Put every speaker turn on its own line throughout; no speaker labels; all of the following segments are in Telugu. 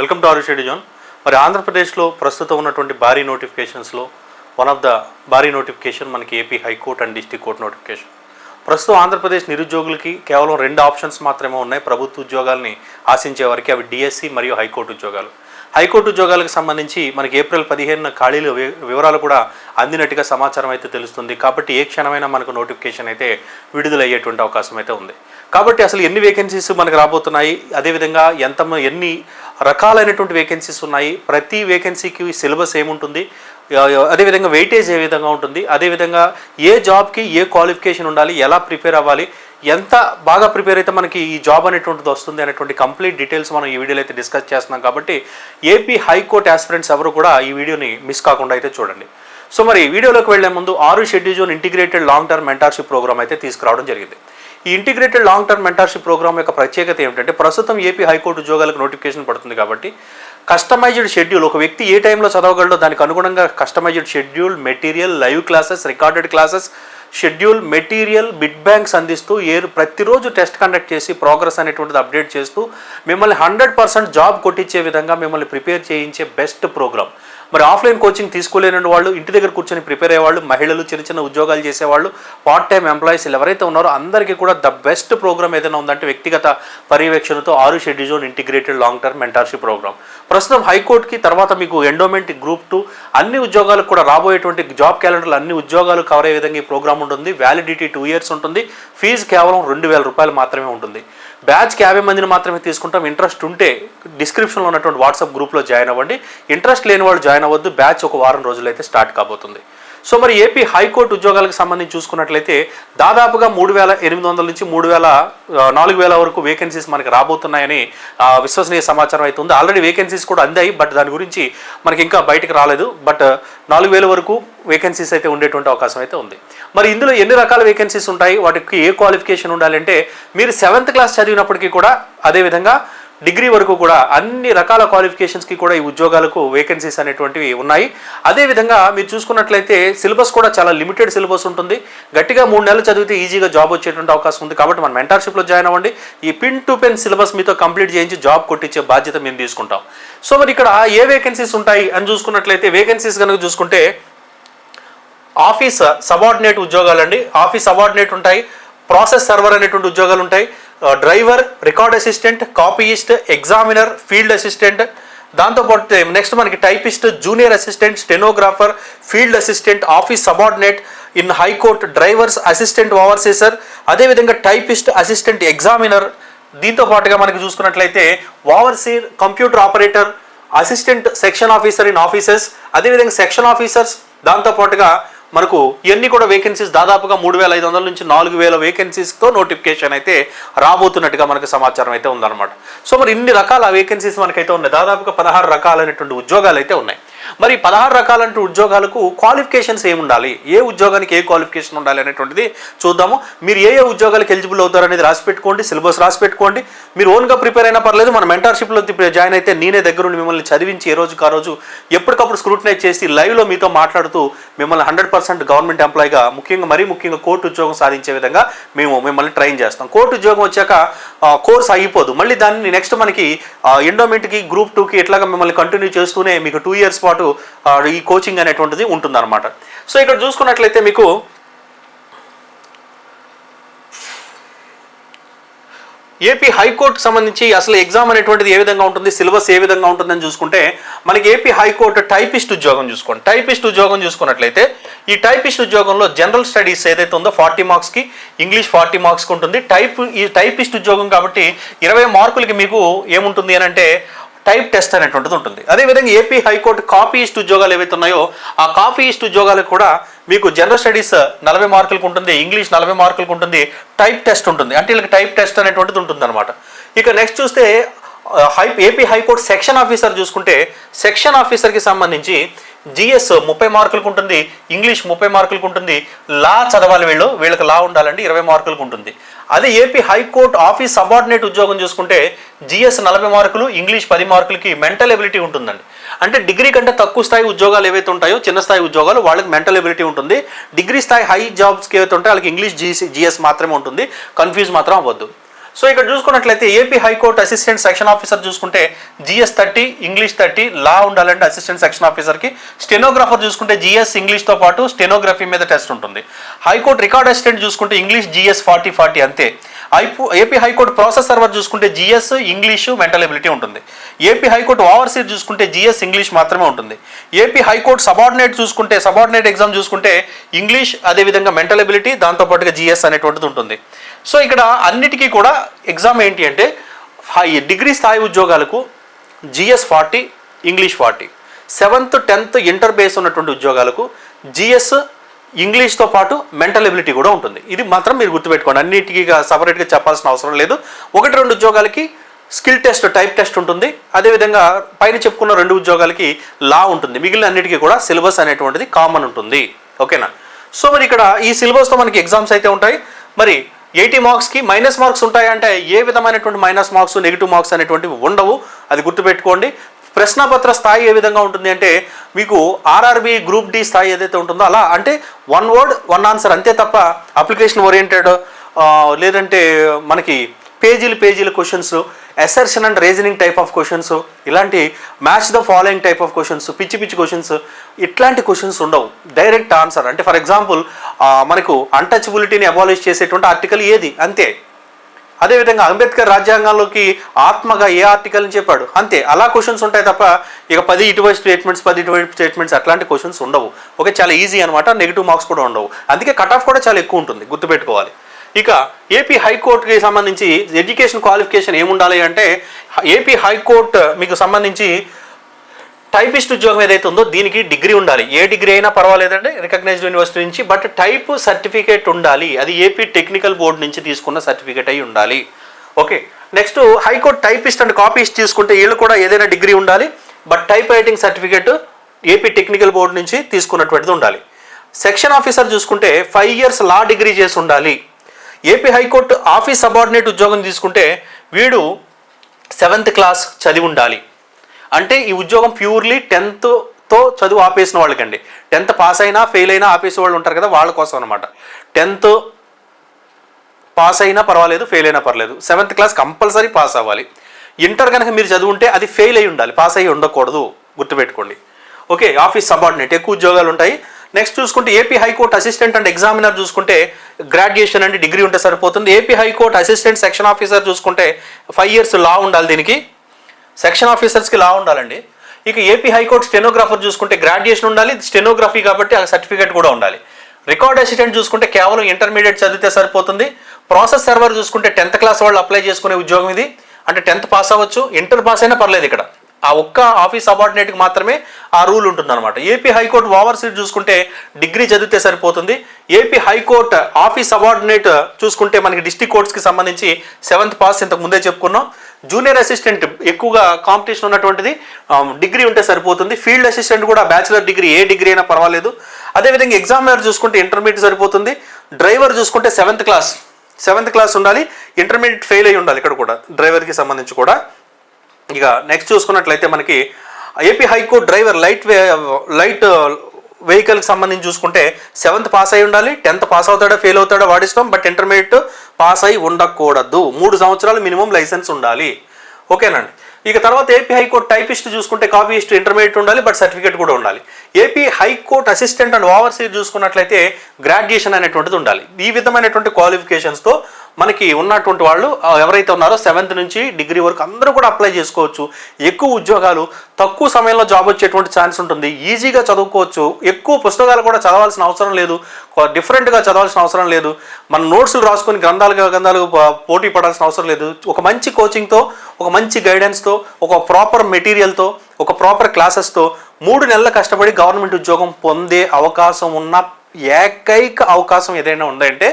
వెల్కమ్ టు ఆరుషేడి జోన్ మరి ఆంధ్రప్రదేశ్లో ప్రస్తుతం ఉన్నటువంటి భారీ నోటిఫికేషన్స్లో వన్ ఆఫ్ ద భారీ నోటిఫికేషన్ మనకి AP high court and district court notification. ప్రస్తుతం ఆంధ్రప్రదేశ్ నిరుద్యోగులకి కేవలం రెండు ఆప్షన్స్ మాత్రమే ఉన్నాయి. ప్రభుత్వ ఉద్యోగాల్ని ఆశించే వారికి అవి డిఎస్సి మరియు హైకోర్టు ఉద్యోగాలు. హైకోర్టు ఉద్యోగాలకు సంబంధించి మనకి ఏప్రిల్ పదిహేనున ఖాళీలు వివరాలు కూడా అందినట్టుగా సమాచారం అయితే తెలుస్తుంది. కాబట్టి ఏ క్షణమైనా మనకు నోటిఫికేషన్ అయితే విడుదలయ్యేటువంటి అవకాశం అయితే ఉంది. కాబట్టి అసలు ఎన్ని వేకెన్సీస్ మనకు రాబోతున్నాయి? అదేవిధంగా ఎంత ఎన్ని రకాలైనటువంటి వేకెన్సీస్ ఉన్నాయి? ప్రతి వేకెన్సీకి సిలబస్ ఏముంటుంది? అదేవిధంగా వెయిటేజ్ ఏ విధంగా ఉంటుంది? అదేవిధంగా ఏ జాబ్కి ఏ క్వాలిఫికేషన్ ఉండాలి? ఎలా ప్రిపేర్ అవ్వాలి? ఎంత బాగా ప్రిపేర్ అయితే మనకి ఈ జాబ్ అనేటువంటిది వస్తుంది అనేటువంటి కంప్లీట్ డీటెయిల్స్ మనం ఈ వీడియోలో అయితే డిస్కస్ చేస్తున్నాం కాబట్టి ఏపీ హైకోర్టు ఆస్పిరెంట్స్ ఎవరు కూడా ఈ వీడియోని మిస్ కాకుండా అయితే చూడండి. సో మరి వీడియోలోకి వెళ్ళే ముందు ఆరు schedule zone integrated long term mentorship program అయితే తీసుకురావడం జరిగింది. ఈ integrated long term mentorship program యొక్క ప్రత్యేకత ఏమిటంటే ప్రస్తుతం ఏపీ హైకోర్టు ఉద్యోగాలకు నోటిఫికేషన్ పడుతుంది కాబట్టి కస్టమైజ్డ్ షెడ్యూల్ ఒక వ్యక్తి ఏ టైంలో చదవగలడో దానికి అనుగుణంగా customized schedule material live classes recorded classes schedule material bit banks అందిస్తూ ఏ ప్రతిరోజు టెస్ట్ కండక్ట్ చేసి ప్రోగ్రెస్ అనేటువంటిది అప్డేట్ చేస్తూ మిమ్మల్ని హండ్రెడ్ పర్సెంట్ జాబ్ కొట్టించే విధంగా మిమ్మల్ని ప్రిపేర్ చేయించే బెస్ట్ ప్రోగ్రామ్ మరి ఆఫ్లైన్ కోచింగ్ తీసుకోలేని వాళ్ళు ఇంటి దగ్గర కూర్చొని ప్రిపేర్ అయ్యేవాళ్ళు మహిళలు చిన్న చిన్న ఉద్యోగాలు చేసేవాళ్ళు పార్ట్ టైం ఎంప్లాయీస్ ఎవరైతే ఉన్నారో అందరికీ కూడా ద బెస్ట్ ప్రోగ్రామ్ ఏదైనా ఉందంటే వ్యక్తిగత పర్యవేక్షణతో ఆరు schedule zone integrated long term mentorship program ప్రస్తుతం హైకోర్టుకి తర్వాత మీకు ఎండోమెంట్ గ్రూప్ టూ అన్ని ఉద్యోగాలకు కూడా రాబోయేటువంటి జాబ్ క్యాలెండర్లు అన్ని ఉద్యోగాలు కవర్ అయ్యే విధంగా ఈ ప్రోగ్రామ్ ఉంటుంది. వ్యాలిడిటీ టూ ఇయర్స్ ఉంటుంది. ఫీజు కేవలం రెండు వేల రూపాయలు మాత్రమే ఉంటుంది. బ్యాచ్కి యాభై మందిని మాత్రమే తీసుకుంటాం. ఇంట్రెస్ట్ ఉంటే డిస్క్రిప్షన్లో ఉన్నటువంటి వాట్సాప్ గ్రూప్లో జాయిన్ అవ్వండి. ఇంట్రెస్ట్ లేని వాళ్ళు జాయిన్ అవ్వద్దు బ్యాచ్ ఒక వారం రోజులైతే స్టార్ట్ కాబోతుంది. సో మరి ఏపీ హైకోర్టు ఉద్యోగాలకు సంబంధించి చూసుకున్నట్లయితే దాదాపుగా మూడు వేల ఎనిమిది వందల నుంచి మూడు వేల నాలుగు వేల వరకు వేకెన్సీస్ మనకి రాబోతున్నాయని విశ్వసనీయ సమాచారం అయితే ఉంది. ఆల్రెడీ వేకెన్సీస్ కూడా అందాయి బట్ దాని గురించి మనకి ఇంకా బయటకు రాలేదు. బట్ నాలుగు వేల వరకు వేకెన్సీస్ అయితే ఉండేటువంటి అవకాశం అయితే ఉంది. మరి ఇందులో ఎన్ని రకాల వేకెన్సీస్ ఉంటాయి? వాటికి ఏ క్వాలిఫికేషన్ ఉండాలంటే మీరు సెవెంత్ క్లాస్ చదివినప్పటికీ కూడా అదేవిధంగా డిగ్రీ వరకు కూడా అన్ని రకాల క్వాలిఫికేషన్స్కి కూడా ఈ ఉద్యోగాలకు వేకెన్సీస్ అనేటువంటివి ఉన్నాయి. అదేవిధంగా మీరు చూసుకున్నట్లయితే సిలబస్ కూడా చాలా లిమిటెడ్ సిలబస్ ఉంటుంది. గట్టిగా మూడు నెలలు చదివితే ఈజీగా జాబ్ వచ్చేటువంటి అవకాశం ఉంది. కాబట్టి మనం మెంటర్షిప్లో జాయిన్ అవ్వండి. ఈ పిన్ టు పెన్ సిలబస్ మీతో కంప్లీట్ చేయించి జాబ్ కొట్టించే బాధ్యత మేము తీసుకుంటాం. సో మరి ఇక్కడ ఏ వేకెన్సీస్ ఉంటాయి అని చూసుకున్నట్లయితే వేకెన్సీస్ కనుక చూసుకుంటే ఆఫీస్ సబార్డినేట్ ఉద్యోగాలు అండి ఆఫీస్ సబార్డినేట్ ఉంటాయి. ప్రాసెస్ సర్వర్ అనేటువంటి ఉద్యోగాలు ఉంటాయి. Driver record assistant copyist examiner field assistant దాంతోపాటు నెక్స్ట్ మనకి typist junior assistant stenographer field assistant office subordinate in high court drivers assistant overseer అదేవిధంగా టైపిస్ట్ అసిస్టెంట్ ఎగ్జామినర్ దీంతో పాటుగా మనకి చూసుకున్నట్లయితే overseer computer operator assistant section officer in offices అదేవిధంగా సెక్షన్ ఆఫీసర్స్ దాంతోపాటుగా మనకు ఇవన్నీ కూడా వేకెన్సీస్ దాదాపుగా మూడు వేల ఐదు వందల నుంచి నాలుగు వేల వేకెన్సీస్తో నోటిఫికేషన్ అయితే రాబోతున్నట్టుగా మనకు సమాచారం అయితే ఉందన్నమాట. సో మరి ఇన్ని రకాల వేకెన్సీస్ మనకైతే ఉన్నాయి. దాదాపుగా పదహారు రకాలైనటువంటి ఉద్యోగాలు అయితే ఉన్నాయి. మరి పదహారు రకాలంటూ ఉద్యోగాలకు క్వాలిఫికేషన్స్ ఏమి ఉండాలి ఏ ఉద్యోగానికి ఏ క్వాలిఫికేషన్ ఉండాలి అనేటువంటిది చూద్దాము. మీరు ఏ ఏ ఉద్యోగాలకు ఎలిజిబుల్ అవుతారు అనేది రాసి పెట్టుకోండి సిలబస్ రాసి పెట్టుకోండి. మీరు ఓన్గా ప్రిపేర్ అయినా పర్లేదు మన మెంటర్షిప్లో జాయిన్ అయితే నేనే దగ్గరుండి మిమ్మల్ని చదివించి ఏ రోజు ఆ రోజు ఎప్పటికప్పుడు స్క్రూటినైజ్ చేసి లైవ్లో మీతో మాట్లాడుతూ మిమ్మల్ని హండ్రెడ్ పర్సెంట్ గవర్నమెంట్ ఎంప్లాయీగా ముఖ్యంగా మరీ ముఖ్యంగా కోర్టు ఉద్యోగం సాధించే విధంగా మేము మిమ్మల్ని ట్రైన్ చేస్తాం. కోర్టు ఉద్యోగం వచ్చాక కోర్స్ అయిపోదు. మళ్ళీ దాన్ని నెక్స్ట్ మనకి ఎండోమెంట్కి గ్రూప్ టూకి ఎట్లాగా మిమ్మల్ని కంటిన్యూ చేస్తూనే మీకు టూ ఇయర్స్ పాటు పాటు ఈ కోచింగ్ అనేటువంటిది ఉంటుందన్నమాట. సో ఇక్కడ చూసుకున్నట్లయితే మీకు ఏపీ హైకోర్టుకు సంబంధించి అసలు ఎగ్జామ్ అనేటువంటిది ఏ విధంగా ఉంటుంది సిలబస్ ఏ విధంగా ఉంటుందని చూసుకుంటే మనకి ఏపీ హైకోర్టు టైపిస్ట్ ఉద్యోగం చూసుకోండి. టైపిస్ట్ ఉద్యోగం చూసుకున్నట్లయితే ఈ టైపిస్ట్ ఉద్యోగంలో జనరల్ స్టడీస్ ఏదైతే ఉందో ఫార్టీ మార్క్స్కి ఇంగ్లీష్ ఫార్టీ మార్క్స్కి ఉంటుంది. టైప్ ఈ టైపిస్ట్ ఉద్యోగం కాబట్టి ఇరవై మార్కులకి మీకు ఏముంటుంది అని అంటే టైప్ టెస్ట్ అనేటువంటిది ఉంటుంది. అదేవిధంగా ఏపీ హైకోర్టు ఇస్ట్ ఉద్యోగాలు ఏవైతే ఉన్నాయో ఆ కాపీయిస్ట్ ఉద్యోగాలకు కూడా మీకు జనరల్ స్టడీస్ నలభై మార్కులకు ఉంటుంది ఇంగ్లీష్ నలభై మార్కులకు ఉంటుంది టైప్ టెస్ట్ ఉంటుంది. అంటే వీళ్ళకి టైప్ టెస్ట్ అనేటువంటిది ఉంటుంది అనమాట ఇక నెక్స్ట్ చూస్తే high AP high court section officer చూసుకుంటే సెక్షన్ ఆఫీసర్కి సంబంధించి జిఎస్ ముప్పై మార్కులకు ఉంటుంది ఇంగ్లీష్ ముప్పై మార్కులకు ఉంటుంది లా చదవాలి వీళ్ళు వీళ్ళకి లా ఉండాలండి ఇరవై మార్కులకు ఉంటుంది. అదే ఏపీ హైకోర్టు ఆఫీస్ సబార్డినేట్ ఉద్యోగం చూసుకుంటే జిఎస్ నలభై మార్కులు ఇంగ్లీష్ పది మార్కులకి మెంటల్ ఎబిలిటీ ఉంటుందండి. అంటే డిగ్రీ కంటే తక్కువ స్థాయి ఉద్యోగాలు ఏవైతే ఉంటాయో చిన్న స్థాయి ఉద్యోగాలు వాళ్ళకి మెంటల్ ఎబిలిటీ ఉంటుంది. డిగ్రీ స్థాయి హై జాబ్స్కి ఏవైతే ఉంటాయో వాళ్ళకి ఇంగ్లీష్ జీసీ జిఎస్ మాత్రమే ఉంటుంది. కన్ఫ్యూజ్ మాత్రం అవ్వద్దు. సో ఇక్కడ చూసుకున్నట్లయితే AP high court assistant section officer చూసుకుంటే GS thirty English thirty law ఉండాలంటే అసిస్టెంట్ సెక్షన్ ఆఫీసర్కి. స్టెనోగ్రాఫర్ చూసుకుంటే జిఎస్ ఇంగ్లీష్తో పాటు స్టెనోగ్రఫీ మీద టెస్ట్ ఉంటుంది. హైకోర్టు రికార్డ్ అసిస్టెంట్ చూసుకుంటే ఇంగ్లీష్ జిఎస్ ఫార్టీ ఫార్టీ అంతే. ఐపో AP high court process server చూసుకుంటే జిఎస్ ఇంగ్లీషు మెంటల్ ఎబిలిటీ ఉంటుంది. ఏపీ హైకోర్టు ఓవర్సీర్ చూసుకుంటే జిఎస్ ఇంగ్లీష్ మాత్రమే ఉంటుంది. ఏపీ హైకోర్టు సబార్డినేట్ చూసుకుంటే సబార్డినేట్ ఎగ్జామ్ చూసుకుంటే ఇంగ్లీష్ అదేవిధంగా మెంటల్ ఎబిలిటీ దాంతోపాటుగా జిఎస్ అనేటువంటిది ఉంటుంది. సో ఇక్కడ అన్నిటికీ కూడా ఎగ్జామ్ ఏంటి అంటే హై డిగ్రీ స్థాయి ఉద్యోగాలకు GS forty English forty. Seventh tenth inter base ఉన్నటువంటి ఉద్యోగాలకు జిఎస్ ఇంగ్లీష్తో పాటు మెంటల్ ఎబిలిటీ కూడా ఉంటుంది. ఇది మాత్రం మీరు గుర్తుపెట్టుకోండి. అన్నిటికీ సపరేట్గా చెప్పాల్సిన అవసరం లేదు. ఒకటి రెండు ఉద్యోగాలకి స్కిల్ టెస్ట్ టైప్ టెస్ట్ ఉంటుంది. అదేవిధంగా పైన చెప్పుకున్న రెండు ఉద్యోగాలకి లా ఉంటుంది. మిగిలిన అన్నిటికీ కూడా సిలబస్ అనేటువంటిది కామన్ ఉంటుంది. ఓకేనా? సో మరి ఇక్కడ ఈ సిలబస్తో మనకి ఎగ్జామ్స్ అయితే ఉంటాయి. మరి ఎయిటీ మార్క్స్కి మైనస్ మార్క్స్ ఉంటాయంటే ఏ విధమైనటువంటి మైనస్ మార్క్స్ నెగిటివ్ మార్క్స్ అనేటువంటివి ఉండవు. అది గుర్తుపెట్టుకోండి. ప్రశ్నపత్ర స్థాయి ఏ విధంగా ఉంటుంది అంటే మీకు ఆర్ఆర్బి గ్రూప్ డి స్థాయి ఏదైతే ఉంటుందో అలా అంటే వన్ వర్డ్ వన్ ఆన్సర్ అంతే తప్ప అప్లికేషన్ ఓరియంటెడ్ లేదంటే మనకి పేజీలు పేజీల questions assertion and reasoning type of questions ఇలాంటి match the following type of questions పిచ్చి పిచ్చి క్వశ్చన్స్ ఇట్లాంటి క్వశ్చన్స్ ఉండవు. డైరెక్ట్ ఆన్సర్ అంటే ఫర్ ఎగ్జాంపుల్ మనకు అన్టచబిలిటీని అబాలిష్ చేసేటువంటి ఆర్టికల్ ఏది? అంతే. అదేవిధంగా అంబేద్కర్ రాజ్యాంగంలోకి ఆత్మగా ఏ ఆర్టికల్ అని చెప్పాడు? అంతే అలా క్వశ్చన్స్ ఉంటాయి తప్ప ఇక పది ఇటువంటి స్టేట్మెంట్స్ పది ఇటువంటి స్టేట్మెంట్స్ అట్లాంటి క్వశ్చన్స్ ఉండవు. ఓకే చాలా ఈజీ అనమాట నెగిటివ్ మార్క్స్ కూడా ఉండవు. అందుకే కట్ ఆఫ్ కూడా చాలా ఎక్కువ ఉంటుంది గుర్తుపెట్టుకోవాలి. ఇక ఏపీ హైకోర్టుకి సంబంధించి ఎడ్యుకేషన్ క్వాలిఫికేషన్ ఏముండాలి అంటే ఏపీ హైకోర్టు మీకు సంబంధించి టైపిస్ట్ ఉద్యోగం ఏదైతే ఉందో దీనికి డిగ్రీ ఉండాలి. ఏ డిగ్రీ అయినా పర్వాలేదండి రికగ్నైజ్డ్ యూనివర్సిటీ నుంచి బట్ టైప్ సర్టిఫికేట్ ఉండాలి. అది ఏపీ టెక్నికల్ బోర్డు నుంచి తీసుకున్న సర్టిఫికేట్ అయి ఉండాలి. Okay. Next high court typist and copyist తీసుకుంటే వీళ్ళు కూడా ఏదైనా డిగ్రీ ఉండాలి but type writing certificate AP technical board నుంచి తీసుకున్నటువంటిది ఉండాలి. సెక్షన్ ఆఫీసర్ చూసుకుంటే ఫైవ్ ఇయర్స్ లా డిగ్రీ చేసి ఉండాలి. ఏపీ హైకోర్టు ఆఫీస్ సబార్డినేట్ ఉద్యోగం తీసుకుంటే వీడు సెవెంత్ క్లాస్ చదివి ఉండాలి. అంటే ఈ ఉద్యోగం ప్యూర్లీ టెన్త్తో చదువు ఆపేసిన వాళ్ళకండి. టెన్త్ పాస్ అయినా ఫెయిల్ అయినా ఆపేసే వాళ్ళు ఉంటారు కదా వాళ్ళ కోసం అనమాట టెన్త్ పాస్ అయినా పర్వాలేదు ఫెయిల్ అయినా పర్లేదు. సెవెంత్ క్లాస్ కంపల్సరీ పాస్ అవ్వాలి. ఇంటర్ కనుక మీరు చదువుంటే అది ఫెయిల్ అయి ఉండాలి పాస్ అయ్యి ఉండకూడదు గుర్తుపెట్టుకోండి. ఓకే ఆఫీస్ సబార్డినేట్ ఎక్కువ ఉద్యోగాలు ఉంటాయి. నెక్స్ట్ చూసుకుంటే AP high court assistant and examiner చూసుకుంటే గ్రాడ్యుయేషన్ అండ్ డిగ్రీ ఉంటే సరిపోతుంది. AP high court assistant section officer చూసుకుంటే ఫైవ్ ఇయర్స్ లా ఉండాలి దీనికి. సెక్షన్ ఆఫీసర్స్కి లా ఉండాలండి. ఇక ఏపీ హైకోర్టు స్టెనోగ్రాఫర్ చూసుకుంటే గ్రాడ్యుయేషన్ ఉండాలి స్టెనోగ్రఫీ కాబట్టి ఆ సర్టిఫికేట్ కూడా ఉండాలి. రికార్డ్ అసిస్టెంట్ చూసుకుంటే కేవలం ఇంటర్మీడియట్ చదివితే సరిపోతుంది. ప్రాసెస్ సర్వర్ చూసుకుంటే టెన్త్ క్లాస్ వాళ్ళు అప్లై చేసుకునే ఉద్యోగం ఇది. అంటే టెన్త్ పాస్ అవ్వచ్చు ఇంటర్ పాస్ అయినా పర్లేదు ఇక్కడ. ఆ ఒక్క ఆఫీస్ అబార్డినేట్కి మాత్రమే ఆ రూల్ ఉంటుందన్నమాట. ఏపీ హైకోర్టు ఓవర్సీట్ చూసుకుంటే డిగ్రీ చదివితే సరిపోతుంది. ఏపీ హైకోర్టు ఆఫీస్ అబార్డినేట్ చూసుకుంటే మనకి డిస్టిక్ కోర్ట్స్కి సంబంధించి సెవెంత్ పాస్ ఇంతకు ముందే చెప్పుకున్నాం. జూనియర్ అసిస్టెంట్ ఎక్కువగా కాంపిటీషన్ ఉన్నటువంటిది um, డిగ్రీ ఉంటే సరిపోతుంది. ఫీల్డ్ అసిస్టెంట్ కూడా బ్యాచిలర్ డిగ్రీ ఏ డిగ్రీ అయినా పర్వాలేదు. అదేవిధంగా ఎగ్జామినర్ చూసుకుంటే ఇంటర్మీడియట్ సరిపోతుంది. డ్రైవర్ చూసుకుంటే సెవెంత్ క్లాస్ సెవెంత్ క్లాస్ ఉండాలి. ఇంటర్మీడియట్ ఫెయిల్ అయి ఉండాలి ఇక్కడ కూడా డ్రైవర్కి సంబంధించి కూడా. ఇక నెక్స్ట్ చూసుకున్నట్లయితే మనకి AP high court driver light way light వెహికల్కి సంబంధించి చూసుకుంటే సెవెంత్ పాస్ అయి ఉండాలి టెన్త్ పాస్ అవుతాడా ఫెయిల్ అవుతాడా వాడిస్తాం బట్ ఇంటర్మీడియట్ పాస్ అయి ఉండకూడదు. మూడు సంవత్సరాలు మినిమం లైసెన్స్ ఉండాలి. ఓకేనండి. ఇక తర్వాత ఏపీ హైకోర్టు టైపిస్ట్ చూసుకుంటే కాపీస్ట్ ఇంటర్మీడియట్ ఉండాలి బట్ సర్టిఫికేట్ కూడా ఉండాలి. AP high court assistant and overseer చూసుకున్నట్లయితే గ్రాడ్యుయేషన్ అనేటువంటిది ఉండాలి. ఈ విధమైనటువంటి క్వాలిఫికేషన్స్తో మనకి ఉన్నటువంటి వాళ్ళు ఎవరైతే ఉన్నారో సెవెంత్ నుంచి డిగ్రీ వరకు అందరూ కూడా అప్లై చేసుకోవచ్చు. ఎక్కువ ఉద్యోగాలు తక్కువ సమయంలో జాబ్ వచ్చేటువంటి ఛాన్స్ ఉంటుంది. ఈజీగా చదువుకోవచ్చు. ఎక్కువ పుస్తకాలు కూడా చదవాల్సిన అవసరం లేదు. డిఫరెంట్గా చదవాల్సిన అవసరం లేదు. మన నోట్స్లు రాసుకొని గ్రంథాలుగా గ్రంథాలు పోటీ పడాల్సిన అవసరం లేదు. ఒక మంచి కోచింగ్తో ఒక మంచి గైడెన్స్తో ఒక ప్రాపర్ మెటీరియల్తో ఒక ప్రాపర్ క్లాసెస్తో మూడు నెలలు కష్టపడి గవర్నమెంట్ ఉద్యోగం పొందే అవకాశం ఉన్న ఏకైక అవకాశం ఏదైనా ఉందంటే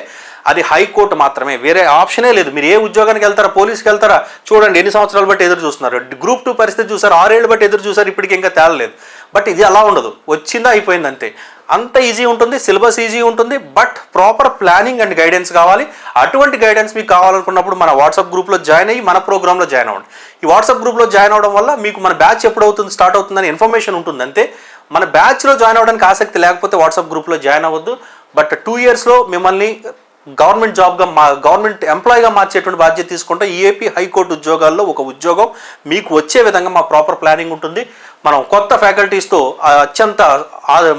అది హైకోర్టు మాత్రమే. వేరే ఆప్షనే లేదు. మీరు ఏ ఉద్యోగానికి వెళ్తారా పోలీస్కి వెళ్తారా? చూడండి ఎన్ని సంవత్సరాలు బట్టి ఎదురు చూస్తున్నారు. గ్రూప్ టూ పరిస్థితి చూసారు ఆరేళ్ళు బట్టి ఎదురు చూసారు ఇప్పటికి ఇంకా తేలలేదు. బట్ ఇది అలా ఉండదు. వచ్చిందా అయిపోయింది అంతే. అంత ఈజీ ఉంటుంది సిలబస్ ఈజీ ఉంటుంది but proper planning and guidance కావాలి. అటువంటి గైడెన్స్ మీకు కావాలనుకున్నప్పుడు మన వాట్సాప్ గ్రూప్లో జాయిన్ అయ్యి మన ప్రోగ్రాంలో జాయిన్ అవ్వండి. ఈ వాట్సాప్ గ్రూప్లో జాయిన్ అవ్వడం వల్ల మీకు మన బ్యాచ్ ఎప్పుడు అవుతుంది స్టార్ట్ అవుతుందని ఇన్ఫర్మేషన్ ఉంటుంది అంతే. మన బ్యాచ్లో జాయిన్ అవ్వడానికి ఆసక్తి లేకపోతే వాట్సాప్ గ్రూప్లో జాయిన్ అవ్వద్దు. బట్ టూ ఇయర్స్లో మిమ్మల్ని గవర్నమెంట్ జాబ్గా మా గవర్నమెంట్ ఎంప్లాయీగా మార్చేటువంటి బాధ్యత తీసుకుంటే ఈ ఏపీ హైకోర్టు ఉద్యోగాల్లో ఒక ఉద్యోగం మీకు వచ్చే విధంగా మా ప్రాపర్ ప్లానింగ్ ఉంటుంది. మనం కొత్త ఫ్యాకల్టీస్తో అత్యంత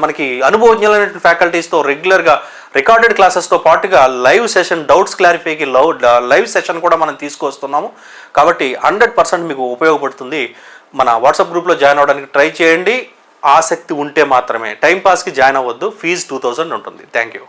మనకి అనుభవజ్ఞులైన ఫ్యాకల్టీస్తో రెగ్యులర్గా రికార్డెడ్ క్లాసెస్తో పాటుగా లైవ్ సెషన్ డౌట్స్ క్లారిఫైకి లవ్ లైవ్ సెషన్ కూడా మనం తీసుకొస్తున్నాము. కాబట్టి హండ్రెడ్ పర్సెంట్ మీకు ఉపయోగపడుతుంది. మన వాట్సాప్ గ్రూప్లో జాయిన్ అవ్వడానికి ట్రై చేయండి. ఆసక్తి ఉంటే మాత్రమే. టైంపాస్కి జాయిన్ అవ్వద్దు. ఫీజు టూ థౌజండ్ ఉంటుంది. Thank you.